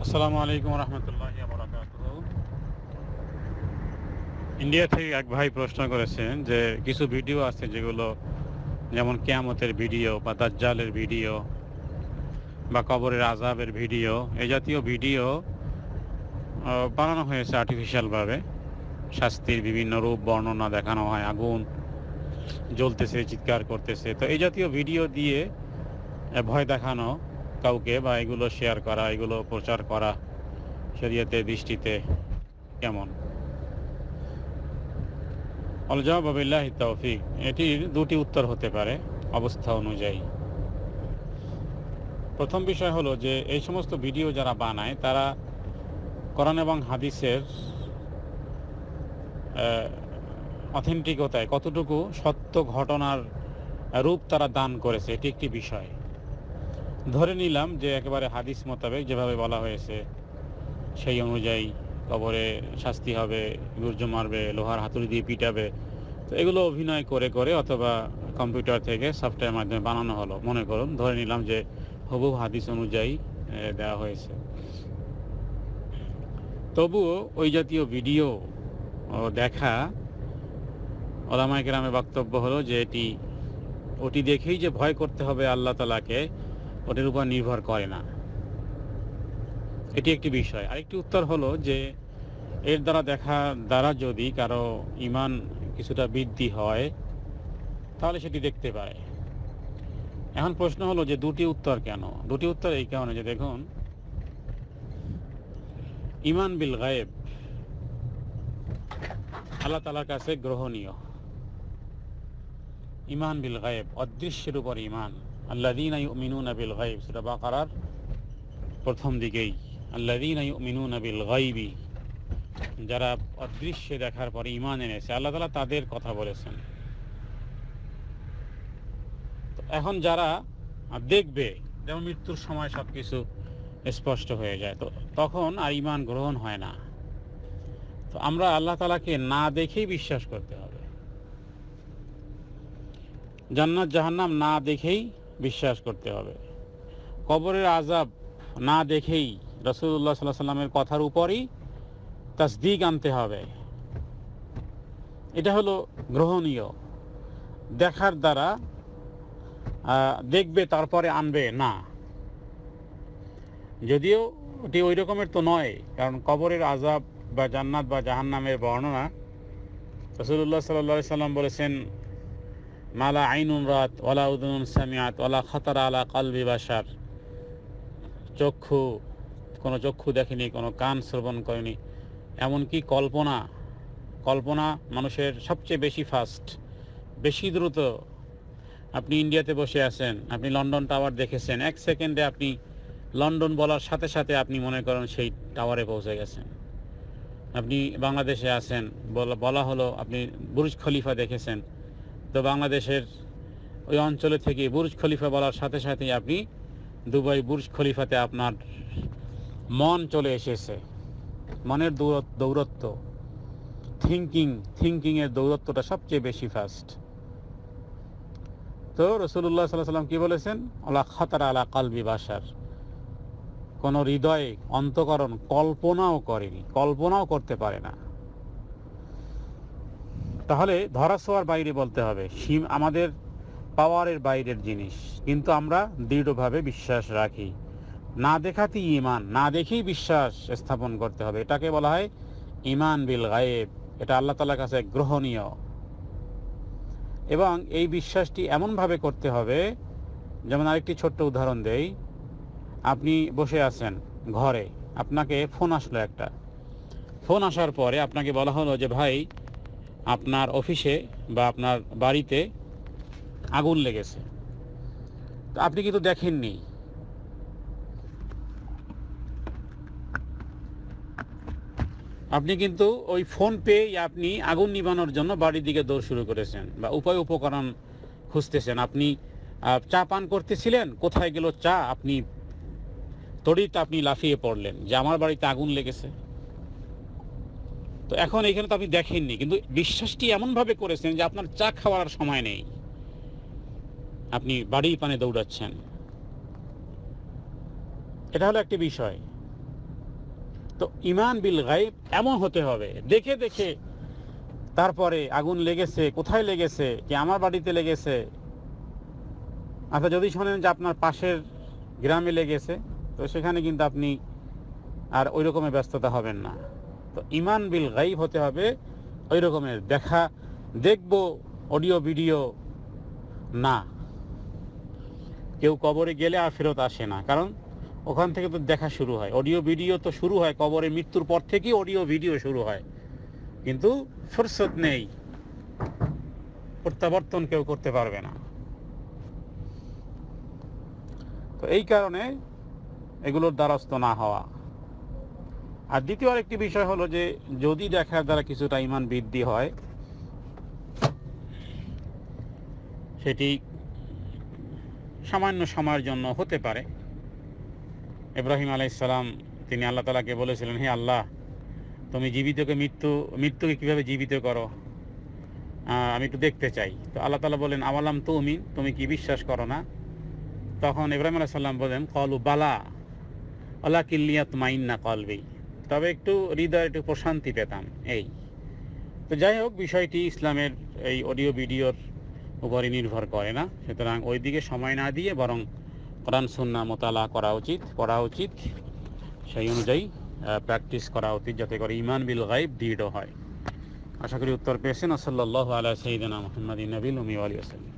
আসসালামু আলাইকুম ইন্ডিয়া থেকে এক ভাই প্রশ্ন করেছেন যে কিছু ভিডিও আছে যেগুলো যেমন কেয়ামতের ভিডিও বা দাজ্জালের ভিডিও বা কবরের আজাবের ভিডিও এই জাতীয় ভিডিও বানানো হয়েছে আর্টিফিশিয়ালভাবে শাস্তির বিভিন্ন রূপ, বর্ণনা দেখানো হয়, আগুন জ্বলতেছে, চিৎকার করতেছে। তো এই জাতীয় ভিডিও দিয়ে ভয় দেখানো কাউকে বা এগুলো শেয়ার করা, এগুলো প্রচার করা শরীয়তের দৃষ্টিতে কেমন? অলজাবিল্লাহ তৌফিক। এটির দুটি উত্তর হতে পারে অবস্থা অনুযায়ী। প্রথম বিষয় হলো যে, এই সমস্ত ভিডিও যারা বানায়, তারা কোরআন এবং হাদিসের অথেন্টিকতায় কতটুকু সত্য ঘটনার রূপ তারা দান করেছে, এটি একটি বিষয়। ধরে নিলাম যে একেবারে হাদিস মোতাবেক যেভাবে বলা হয়েছে, সেই অনুযায়ী কবরে শাস্তি হবে গুর্জ মারবে, লোহার হাতুড়ি দিয়ে পিটাবে। তো এগুলো অভিনয় করে করে অথবা কম্পিউটার থেকে সফটওয়্যার মাধ্যমে বানানো হলো। মনে করুন, ধরে নিলাম যে হবু হাদিস অনুযায়ী দেওয়া হয়েছে। তবুও ওই জাতীয় ভিডিও ও দেখা ওলামায় গ্রামে বক্তব্য হলো যে এটি, ওটি দেখেই যে ভয় করতে হবে আল্লাহ তালাকে ওটির উপর নির্ভর করে না। এটি একটি বিষয়। আরেকটি উত্তর হলো যে, এর দ্বারা দেখা দ্বারা যদি কারও ইমান কিছুটা বৃদ্ধি হয়, তাহলে সেটি দেখতে পারে এখন প্রশ্ন হলো যে দুটি উত্তর কেন? দুটি উত্তর এই কারণে যে দেখুন ইমান বিল গায়েব আল্লাহ তালার কাছে গ্রহণীয়। ইমান বিল গায়েব, অদৃশ্যের উপর ইমান আল্লাদিন ইউমিনুন বিল গায়েব সেটা বাকারার প্রথম দিকেই। আল্লাদিন ইউমিনুন বিল গাইবি যারা অদৃশ্যে দেখার পরে ইমান এনেছে। আল্লাহ তালা তাদের কথা বলেছেন। এখন যারা দেখবে, যেমন মৃত্যুর সময় সব কিছু স্পষ্ট হয়ে যায়, তো তখন আর ইমান গ্রহণ হয় না। তো আমরা আল্লাহ তালাকে না দেখেই বিশ্বাস করতে হবে। জান্নাত, জাহান্নাম না দেখেই বিশ্বাস করতে হবে। কবরের আজাব না দেখেই রসুল্লাহ সাল্লাহ সাল্লামের কথার উপরই তাসদিক আনতে হবে। এটা হলো গ্রহণীয়। দেখার দ্বারা দেখবে, তারপরে আনবে, না। যদিও এটি ওই রকমের তো নয়, কারণ কবরের আজাব বা জান্নাত বা জাহান্নামের বর্ণনা। রসুল্লাহ সাল্লাহ সাল্লাম বলেছেন, মালা আইনুন রাত ওলা উদুন সামিয়াত ওলা খাতারা আলা কালবি বাসার চক্ষু, কোনো চক্ষু দেখেনি, কোনো কান শ্রবণ করেনি। এমনকি কল্পনা কল্পনা মানুষের সবচেয়ে বেশি ফাস্ট বেশি দ্রুত। আপনি ইন্ডিয়াতে বসে আছেন, আপনি লন্ডন টাওয়ার দেখেছেন, এক সেকেন্ডে আপনি লন্ডন বলার সাথে সাথে আপনি মনে করেন সেই টাওয়ারে পৌঁছে গেছেন। আপনি বাংলাদেশে আছেন, বলা হলো আপনি বুরুজ খলিফা দেখেছেন। তো বাংলাদেশের ওই অঞ্চলে থেকে বুরুজ খলিফা বলার সাথে সাথেই আপনি দুবাই বুরুজ খলিফাতে আপনার মন চলে এসেছে। মনের দৌরত্ব থিঙ্কিং থিঙ্কিংয়ের দৌরত্বটা সবচেয়ে বেশি ফাস্ট তো রসুল্লাহ সাল্লাহ সাল্লাম কি বলেছেন? আল্লাহ খাতার আলা কালবি বাসার কোনো হৃদয়ে অন্তকরণ কল্পনাও করেনি, কল্পনাও করতে পারে না। তাহলে ধরাছোঁয়ার বাইরে বলতে হবে, সীম আমাদের পাওয়ারের বাইরের জিনিস, কিন্তু আমরা দৃঢ়ভাবে বিশ্বাস রাখি। না দেখাতেই ইমান না দেখেই বিশ্বাস স্থাপন করতে হবে। এটাকে বলা হয় ইমান বিল গায়েব। এটা আল্লাহ তালার কাছে গ্রহণীয়। এবং এই বিশ্বাসটি এমনভাবে করতে হবে, যেমন আরেকটি ছোট্ট উদাহরণ দেই। আপনি বসে আছেন ঘরে। আপনাকে ফোন আসলো একটা। ফোন আসার পরে আপনাকে বলা হলো যে, ভাই, আপনার অফিসে বা আপনার বাড়িতে আগুন লেগেছে। তো আপনি কিন্তু দেখেননি। আপনি কিন্তু ওই ফোন পেয়ে আপনি আগুন নিবানোর জন্য বাড়ির দিকে দৌড় শুরু করেছেন বা উপায় উপকরণ খুঁজতেছেন। আপনি চা পান করতেছিলেন? কোথায় গেল চা? আপনি তড়িৎ আপনি লাফিয়ে পড়লেন, যে আমার বাড়িতে আগুন লেগেছে। তো এখন এখানে তো আপনি দেখেননি, কিন্তু বিশ্বাসটি এমনভাবে করেছেন যে আপনার চা খাওয়ার সময় নেই। আপনি বাড়ি পানে দৌড়াচ্ছেন। এটা হলো একটি বিষয়। তো ইমান বিল গাইব এমন হতে হবে। দেখে দেখে তারপরে আগুন লেগেছে, কোথায় লেগেছে, কি আমার বাড়িতে লেগেছে। আচ্ছা যদি শোনেন যে আপনার পাশের গ্রামে লেগেছে তো সেখানে কিন্তু আপনি আর ওই রকমের ব্যস্ততা হবেন না। তো ইমান বিল গাইব হতে হবে, ওই রকমের দেখা, দেখব অডিও, ভিডিও না। কেউ কবরে গেলে আর ফেরত আসে না, কারণ ওখান থেকে তো দেখা শুরু হয়। অডিও, ভিডিও তো শুরু হয় কবরে, মৃত্যুর পর থেকেই অডিও, ভিডিও শুরু হয়। কিন্তু ফুরসত নেই, প্রত্যাবর্তন কেউ করতে পারবে না। তো এই কারণে এগুলোর দ্বারস্থ না হওয়া। আর দ্বিতীয় আরেকটি বিষয় হলো যে, যদি দেখার দ্বারা কিছুটা ইমান বৃদ্ধি হয়, সেটি সামান্য সময়ের জন্য হতে পারে। ইব্রাহিম আলাইসালাম তিনি আল্লাহ তালাকে বলেছিলেন, হে আল্লাহ, তুমি জীবিতকে মৃত্যু, মৃত্যুকে কীভাবে জীবিত করো? আমি একটু দেখতে চাই। তো আল্লাহ তালা বলেন আমালাম তুমি তুমি কি বিশ্বাস করো না? তখন ইব্রাহিম আলাহ সাল্লাম বলেন, কলু বালা আল্লাহ কিল্লিয়াত মাইন্না কলবি। তবে একটু হৃদয় একটু প্রশান্তি পেতাম, এই। তো যাই হোক, বিষয়টি ইসলামের এই অডিও ভিডিওর উপরই নির্ভর করে না। সুতরাং ওই দিকে সময় না দিয়ে বরং কোরআন সুন্না মোতালা করা উচিত, পড়া উচিত। সেই অনুযায়ী প্র্যাকটিস করা উচিত যাতে করে ইমান বিল গাইব দৃঢ় হয়। আশা করি উত্তর পেয়েছেন। সাল্লাহ আলা সঈদানা মোহাম্মদ নবীল উমি আলী আসাল্লাম